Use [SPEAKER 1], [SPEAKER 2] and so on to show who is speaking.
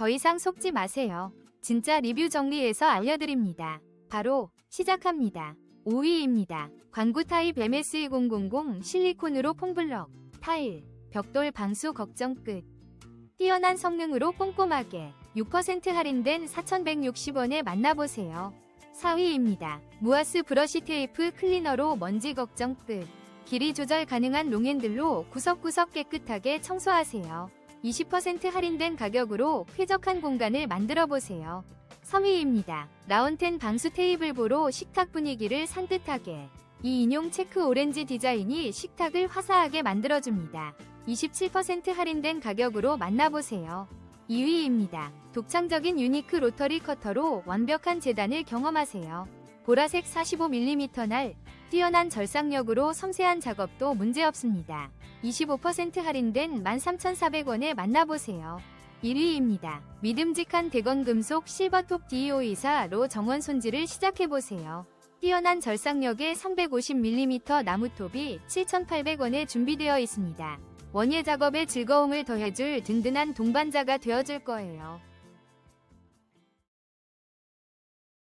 [SPEAKER 1] 더 이상 속지 마세요. 진짜 리뷰 정리해서 알려드립니다. 바로 시작합니다. 5위입니다. 광구 타입 MS2000 실리콘으로 폼블럭, 타일, 벽돌 방수 걱정 끝. 뛰어난 성능으로 꼼꼼하게 6% 할인된 4,160원에 만나보세요. 4위입니다. 무아스 브러쉬 테이프 클리너로 먼지 걱정 끝. 길이 조절 가능한 롱핸들로 구석구석 깨끗하게 청소하세요. 20% 할인된 가격으로 쾌적한 공간을 만들어 보세요. 3위입니다. 라운텐 방수 테이블보로 식탁 분위기를 산뜻하게. 이 인용 체크 오렌지 디자인이 식탁을 화사하게 만들어줍니다. 27% 할인된 가격으로 만나보세요. 2위입니다. 독창적인 유니크 로터리 커터로 완벽한 재단을 경험하세요. 보라색 45mm 날, 뛰어난 절삭력으로 섬세한 작업도 문제없습니다. 25% 할인된 13,400원에 만나보세요. 1위입니다. 믿음직한 대건 금속 실버톱 DO24로 정원 손질을 시작해보세요. 뛰어난 절삭력의 350mm 나무톱이 7,800원에 준비되어 있습니다. 원예 작업에 즐거움을 더해줄 든든한 동반자가 되어줄 거예요.